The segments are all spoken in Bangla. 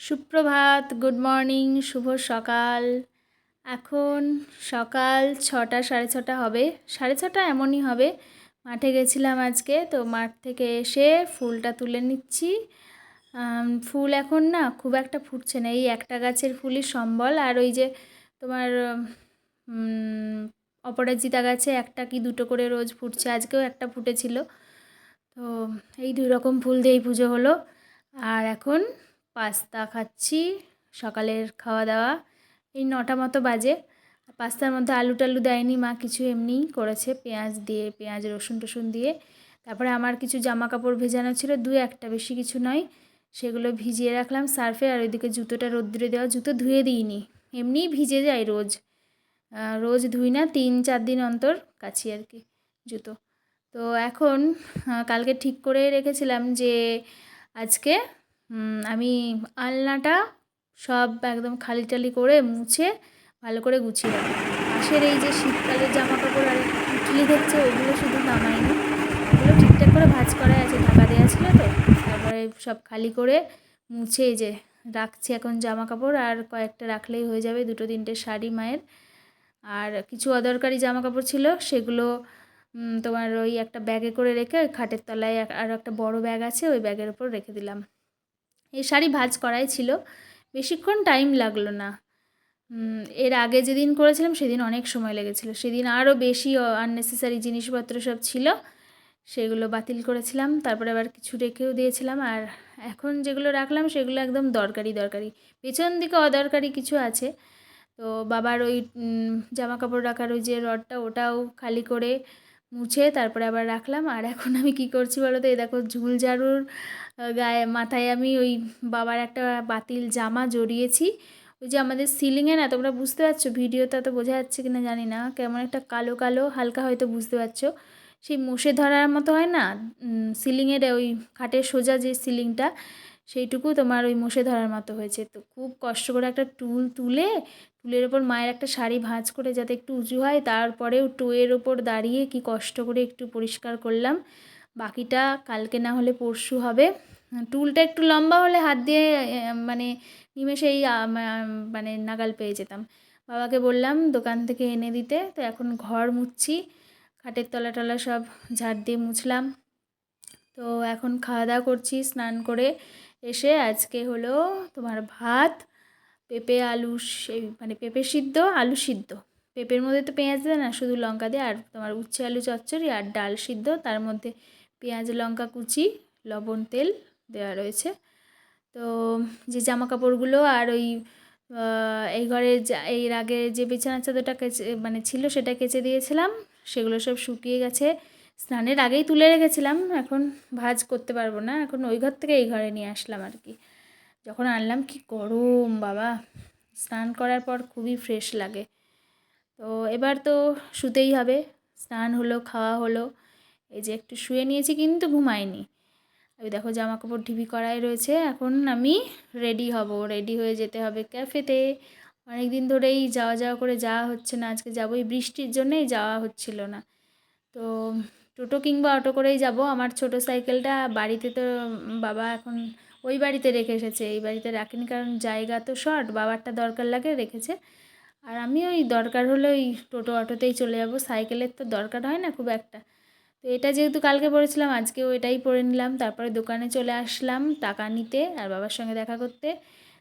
সুপ্রভাত, গুড মর্নিং, শুভ সকাল। এখন সকাল ছটা, সাড়ে ছটা হবে। সাড়ে ছটা এমনই হবে। মাঠে গেছিলাম আজকে, তো মাঠ থেকে এসে ফুলটা তুলে নিচ্ছি। ফুল এখন না খুব একটা ফুটছে না। এই একটা গাছের ফুলই সম্বল। আর ওই যে তোমার অপরাজিতা গাছে একটা কি দুটো করে রোজ ফুটছে, আজকেও একটা ফুটেছিল। তো এই দুই রকম ফুল দিয়েই পুজো হলো। আর এখন পাস্তা খাচ্ছি, সকালের খাওয়া দাওয়া এই নটা মতো বাজে। পাস্তার মধ্যে আলু টালু দেয়নি, মা কিছু এমনিই করেছে, পেঁয়াজ দিয়ে, পেঁয়াজ, রসুন টসুন দিয়ে। তারপরে আমার কিছু জামা কাপড় ভেজানো ছিল, দু একটা, বেশি কিছু নয়। সেগুলো ভিজিয়ে রাখলাম, সার্ফে, আর ওইদিকে জুতোটা রোদ্দুরে দেওয়া জুতো ধুয়ে দিইনি। এমনিই ভিজে যায় রোজ। রোজ ধুই না, তিন, চার দিন অন্তর কাছি আর কি, জুতো। তো এখন কালকে ঠিক করে রেখেছিলাম যে, আজকে আমি আলনাটা সব একদম খালি টালি করে মুছে ভালো করে গুছিয়ে রাখব পাশের এই যে শীতকালের জামা কাপড় আর উঠলি দেখছে, ওগুলো শুধু নামাইনি। ওগুলো ঠিকঠাক করে ভাজ করাই আছে, ঢাকা দেওয়া ছিল তো। তারপরে সব খালি করে মুছে এই যে রাখছি এখন জামা কাপড় আর কয়েকটা রাখলেই হয়ে যাবে দুটো তিনটে শাড়ি মায়ের। আর কিছু অদরকারি জামা কাপড় ছিল, সেগুলো তোমার ওই একটা ব্যাগে করে রেখে ওই খাটের তলায় আর একটা বড় ব্যাগ আছে, ওই ব্যাগের ওপর রেখে দিলাম। এই শাড়ি ভাঁজ করাই ছিল। বেশিক্ষণ টাইম লাগল না। এর আগে যেদিন করেছিলাম সেদিন অনেক সময় লেগেছিলো। সেদিন আরও বেশি আননেসেসারি জিনিসপত্র সব ছিল, সেগুলো বাতিল করেছিলাম। তারপরে আবার কিছু রেখেও দিয়েছিলাম। আর এখন যেগুলো রাখলাম সেগুলো একদম দরকারি দরকারি। পেছন দিকে অদরকারি কিছু আছে। তো বাবার ওই জামা কাপড় রাখার ওই যে রডটা, ওটাও খালি করে মুছে তারপরে আবার রাখলাম। আর এখন আমি কি করছি বলো তো? এই দেখো ঝুল ঝাড়ুর গায়ে, মাথায় আমি ওই বাবার একটা বাতিল জামা জড়িয়েছি। ওই যে আমাদের সিলিংয়ে না, তোমরা বুঝতে পারছ ভিডিওটা তো বোঝা যাচ্ছে কিনা জানি না। কেমন একটা কালো কালো, হালকা হয়তো বুঝতে পারছ। সেই মুষে ধরার মতো হয় না? সিলিংয়ের ওই খাটের সোজা যে সিলিংটা সেইটুকু তোমার ওই মুষে ধরার মতো হয়েছে। তো খুব কষ্ট করে একটা টুল তুলে, টুলের ওপর মায়ের একটা শাড়ি ভাঁজ করে যাতে একটু উঁচু হয়, তারপরেও টোয়ের ওপর দাঁড়িয়ে কি কষ্ট করে একটু পরিষ্কার করলাম। বাকিটা কালকে না হলে পরশু হবে। টুলটা একটু লম্বা হলে হাত দিয়ে মানে নিমেষেই মানে নাগাল পেয়ে যেতাম। বাবাকে বললাম, দোকান থেকে এনে দিতে। তো এখন ঘর মুছছি। খাটের তলা টলা সব ঝাড় দিয়ে মুছলাম। তো এখন খাওয়া দাওয়া করছি, স্নান করে এসে আজকে হলো তোমার ভাত, পেঁপে, আলু সেই মানে পেঁপে সিদ্ধ, আলু সিদ্ধ। পেঁপের মধ্যে তো পেঁয়াজ দেয় না, শুধু লঙ্কা দিয়ে। আর তোমার উচ্ছে আলু চচ্চড়ি আর ডাল সিদ্ধ। তার মধ্যে পেঁয়াজ, লঙ্কা কুচি, লবণ, তেল দেওয়া রয়েছে। তো যে জামা কাপড়গুলো আর ওই এই ঘরে এর আগে যে বিছানার চাদরটা কেচে মানে ছিল সেটা কেচে দিয়েছিলাম। সেগুলো সব শুকিয়ে গেছে। স্নানের আগেই তুলে রেখেছিলাম, এখন ভাঁজ করতে পারব না, এখন ওই ঘর থেকে এই ঘরে নিয়ে আসলাম আর কি। যখন আনলাম, কি গরম, বাবা! স্নান করার পর খুবই ফ্রেশ লাগে। তো এবার তো শুতেই হবে, স্নান হলো, খাওয়া হলো, এই যে একটু শুয়ে নিয়েছি কিন্তু ঘুমাইনি। ওই দেখো জামা কাপড় ঢিবি করাই রয়েছে, এখন আমি রেডি হব রেডি হয়ে যেতে হবে ক্যাফেতে অনেক দিন ধরেই যাওয়া যাওয়া করে যাওয়া হচ্ছে না, আজকে যাব এই বৃষ্টির জন্যেই যাওয়া হচ্ছিল না। তো টোটো কিংবা অটো করেই যাব। আমার ছোট সাইকেলটা বাড়িতে তো বাবা এখন ওই বাড়িতে রেখে এসেছে। এই বাড়িতে রাখেনি কারণ জায়গা তো শর্ট, বাবারটা দরকার লাগে রেখেছে। আর আমি ওই দরকার হলে ওই টোটো অটোতেই চলে যাব। সাইকেলের তো দরকার হয় না খুব একটা। তো এটা যেহেতু কালকে পড়েছিলাম, আজকেও এটাই পরে নিলাম। তারপরে দোকানে চলে আসলাম টাকা নিতে আর বাবার সঙ্গে দেখা করতে।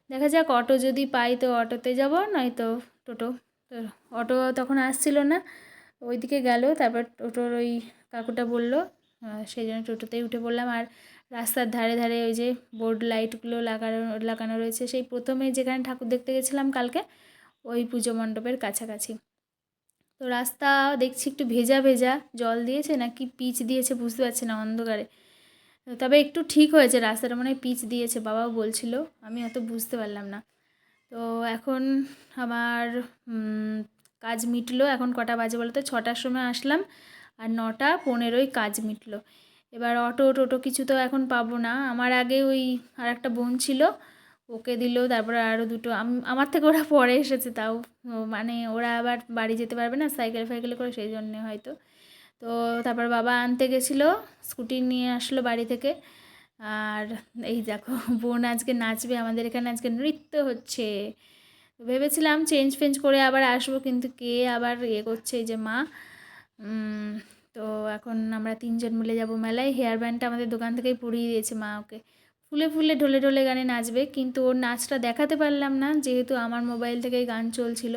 দেখা যাক, অটো যদি পাই তো অটোতে যাব নয়তো টোটো। তো অটো তখন আসছিল না, ওইদিকে গেল। তারপর টোটোর ওই কাকুটা বলল সেই জন্য টোটোতেই উঠে পড়লাম। আর রাস্তার ধারে ধারে ওই যে বোর্ড লাইটগুলো লাগানো লাগানো রয়েছে। সেই প্রথমে যেখানে ঠাকুর দেখতে গেছিলাম কালকে, ওই পুজো মণ্ডপের কাছাকাছি। তো রাস্তা দেখছি একটু ভেজা ভেজা, জল দিয়েছে নাকি পিচ দিয়েছে বুঝতে পারছি না অন্ধকারে। তবে একটু ঠিক হয়েছে, রাস্তাটা মনে পিচ দিয়েছে, বাবাও বলছিল, আমি অত বুঝতে পারলাম না। তো এখন আমার কাজ মিটলো, এখন কটা বাজে বলতো? ছটার সময় আসলাম। আর নটা পনেরোই কাজ মিটলো। এবার অটো, টোটো কিছু তো এখন পাবো না। আমার আগে ওই আর একটা বোন ছিল, ওকে দিল, তারপরে আরও দুটো। আমার থেকে ওরা পরে এসেছে তাও। মানে ওরা আবার বাড়ি যেতে পারবে না, সাইকেল ফাইকেলে করে সেই জন্যে হয়তো। তো তারপর বাবা আনতে গেছিল, স্কুটি নিয়ে আসলো বাড়ি থেকে। আর এই দেখো, বোন আজকে নাচবে, আমাদের এখানে আজকে নৃত্য হচ্ছে। ভেবেছিলাম চেঞ্জ ফেঞ্জ করে আবার আসব, কিন্তু কে আবার ইয়ে করছে এই যে মা। তো এখন আমরা তিনজন মিলে যাব মেলায়। হেয়ার ব্যান্ডটা আমাদের দোকান থেকেই পরিয়ে দিয়েছে মা ওকে। ফুলে ফুলে ঢোলে ঢোলে গানে নাচবে, কিন্তু ওর নাচটা দেখাতে পারলাম না, যেহেতু আমার মোবাইল থেকেই গান চলছিল।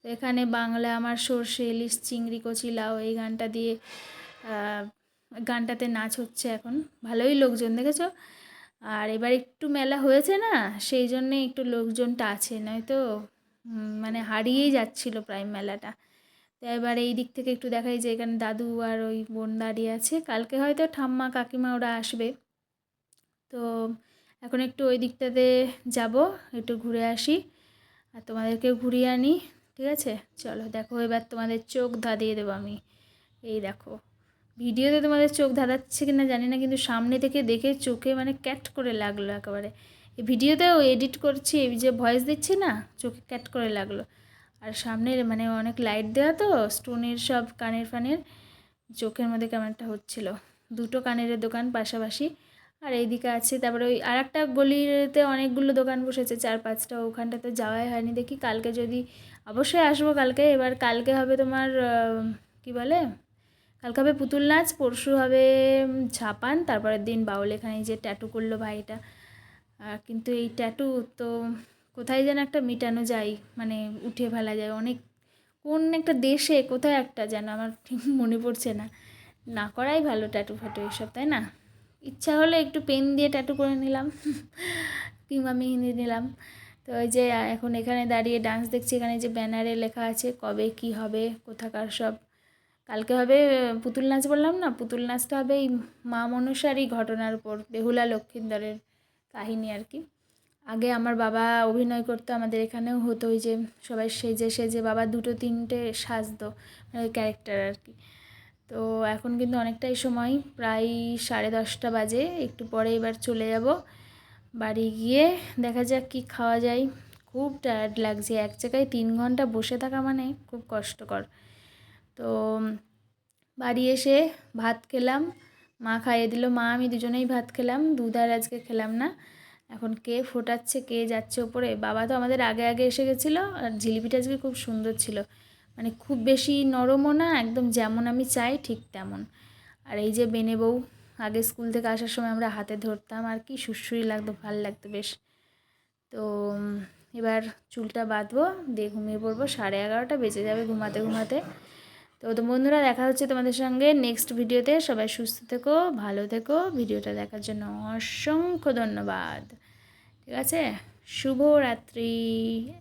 তো এখানে বাংলা, আমার সর্ষে, ইলিশ, চিংড়ি, কচি, লাউ এই গানটা দিয়ে গানটাতে নাচ হচ্ছে এখন। ভালোই লোকজন, দেখেছ? আর এবার একটু মেলা হয়েছে না, সেই জন্যে একটু লোকজনটা আছে, নয়তো মানে হারিয়েই যাচ্ছিল প্রায় মেলাটা। তো এবার এই দিক থেকে একটু দেখাই যে এখানে দাদু আর ওই বোন দাঁড়িয়ে আছে। কালকে হয়তো ঠাম্মা, কাকিমা ওরা আসবে। তো এখন একটু ওই দিকটাতে যাব, একটু ঘুরে আসি আর তোমাদেরকে ঘুরিয়ে আনি, ঠিক আছে? চলো দেখো, এবার তোমাদের চোখ ধাঁধিয়ে দেবো আমি। এই দেখো, ভিডিওতে তোমাদের চোখ ধাঁধাচ্ছে কি না জানি না, কিন্তু সামনে থেকে দেখে চোখে মানে ক্যাট করে লাগল একেবারে। এই ভিডিওতেও এডিট করছি, এই যে ভয়েস দিচ্ছি না, চোখে ক্যাট করে লাগল। আর সামনের মানে অনেক লাইট দেওয়া তো স্টোনের সব কানের ফানের, চোখের মধ্যে কেমন একটা হচ্ছিল। দুটো কানের দোকান পাশাপাশি। আর এইদিকে আছে, তারপরে ওই আর একটা গলিতে অনেকগুলো দোকান বসেছে, চার পাঁচটা, ওখানটাতে যাওয়াই হয়নি। দেখি কালকে যদি, অবশ্যই আসব কালকে। এবার কালকে হবে তোমার কি বলে? কালকে হবে পুতুল নাচ, পরশু হবে ঝাপান তারপরের দিন বাউল এখানে যে ট্যাটু করল ভাইটা। কিন্তু এই ট্যাটু তো কোথায় যেন একটা মেটানো যায় মানে উঠে ফেলা যায়। অনেক, কোন একটা দেশে কোথায় একটা যেন আমার ঠিক মনে পড়ছে না। না করাই ভালো ট্যাটু ফ্যাটু এসব, তাই না? ইচ্ছা হলে একটু পেন দিয়ে ট্যাটু করে নিলাম, কিংবা মেহেন্দি নিলাম। তো ওই যে এখন এখানে দাঁড়িয়ে ডান্স দেখছি, এখানে যে ব্যানারে লেখা আছে, কবে কি হবে, কোথাকার সব। কালকে হবে, পুতুল নাচ বললাম না? পুতুল নাচটা হবে এই মা মনসারই ঘটনার উপর, বেহুলা লক্ষ্মীন্দরের কাহিনী আর কি। আগে আমার বাবা অভিনয় করতো, আমাদের এখানেও হতো ওই যে সবাই সেজে সেজে, বাবা দুটো তিনটে সাজতো মানে ক্যারেক্টার আর কি। তো এখন কিন্তু অনেকটাই সময়, প্রায় সাড়ে দশটা বাজে, একটু পরে এবার চলে যাব বাড়ি গিয়ে, দেখা যাক কি খাওয়া যায়। খুব টায়ার্ড লাগছে, এক জায়গায় তিন ঘণ্টা বসে থাকা মানে খুব কষ্টকর। তো বাড়ি এসে ভাত খেলাম, মা খাইয়ে দিল, মা আমি দুজনেই ভাত খেলাম, দুধ আর আজকে খেলাম না। এখন কে ফোটাচ্ছে, কে যাচ্ছে ওপরে? বাবা তো আমাদের আগে আগে এসে গেছিল আর জিলিপিটা আজকে খুব সুন্দর ছিল। মানে খুব বেশি নরমও না, একদম যেমন আমি চাই ঠিক তেমন। আর এই যে বেনে বউ, আগে স্কুল থেকে আসার সময় আমরা হাতে ধরতাম আর কি সুরসুরি লাগতো, ভালো লাগতো বেশ। তো এবার চুলটা বাঁধবো, দিয়ে ঘুমিয়ে পড়ব, সাড়ে এগারোটা বেজে যাবে ঘুমাতে ঘুমাতে। তো তো বন্ধুরা, দেখা হচ্ছে তোমাদের সঙ্গে নেক্সট ভিডিওতে সবাই সুস্থ থেকো, ভালো থেকো। ভিডিওটা দেখার জন্য অসংখ্য ধন্যবাদ। ঠিক আছে? শুভ রাত্রি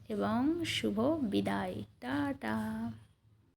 এবং শুভ বিদায়। টাটা।